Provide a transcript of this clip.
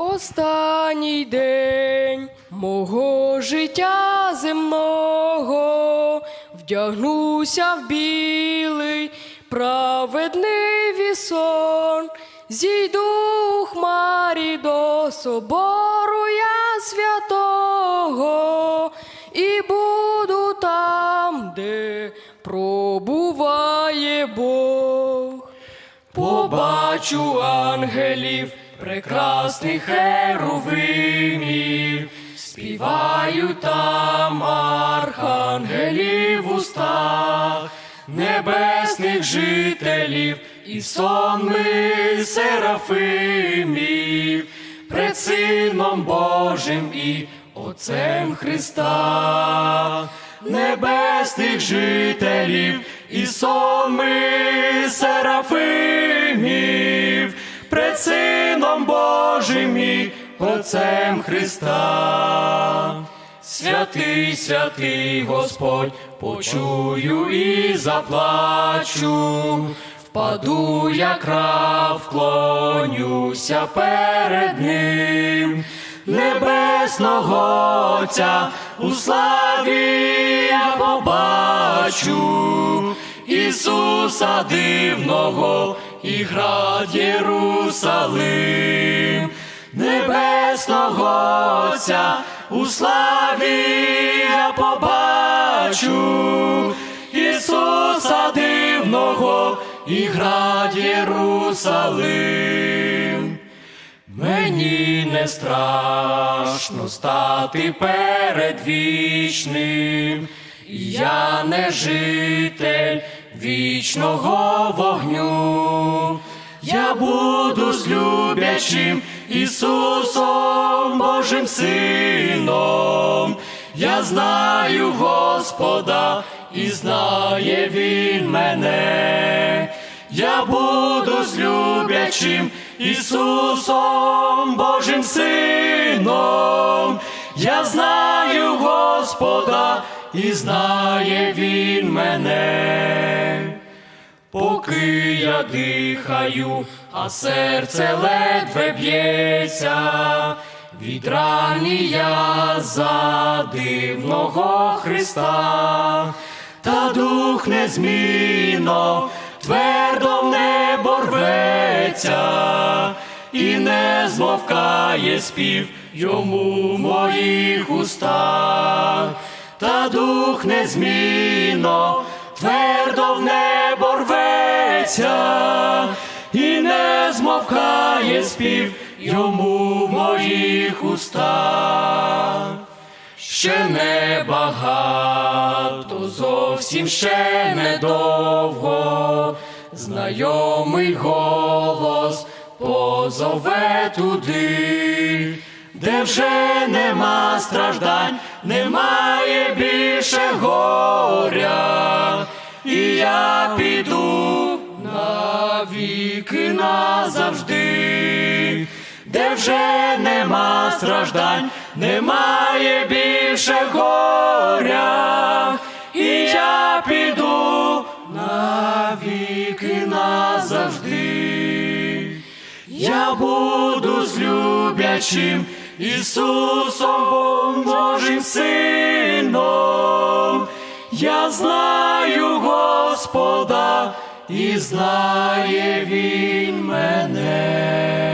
Останній день мого життя земного. Вдягнуся в білий праведний вісон, зійду у хмарі до собору я святого. І буду там, де пробуває Бог. Побачу ангелів, прекрасних херовимів, співаю там архангелів устах, небесних жителів і сонми серафимів, пред Сином Божим і Отцем Христа, небесних жителів і сонми серафимів, Сином Божим і Отцем Христа. Святий, святий Господь, почую і заплачу, впаду, як раб, вклонюся перед ним, небесного Отця у славі я побачу, Ісуса дивного і град Єрусалим, небесного Отця у славі я побачу, Ісуса дивного і град Єрусалим. Мені не страшно стати перед вічним, я не житель вічного вогню. Я буду з люблячим Ісусом Божим Сином. Я знаю Господа, і знає Він мене. Я буду з люблячим Ісусом Божим Сином. Я знаю Господа, і знає Він мене. Поки я дихаю, а серце ледве б'ється, від я за дивного Христа, та дух незмінно твердо в небо рветься, і не змовкає спів йому в моїх устах, та дух незмінно твердо в небо рветься, і не змовкає спів йому в моїх устах. Ще не багато, зовсім ще недовго, знайомий голос позове туди, де вже нема страждань, немає більше горя, і я піду навіки назавжди, де вже нема страждань, немає більше горя, і я піду буду з люблячим Ісусом Божим Сином. Я знаю Господа, і знає Він мене.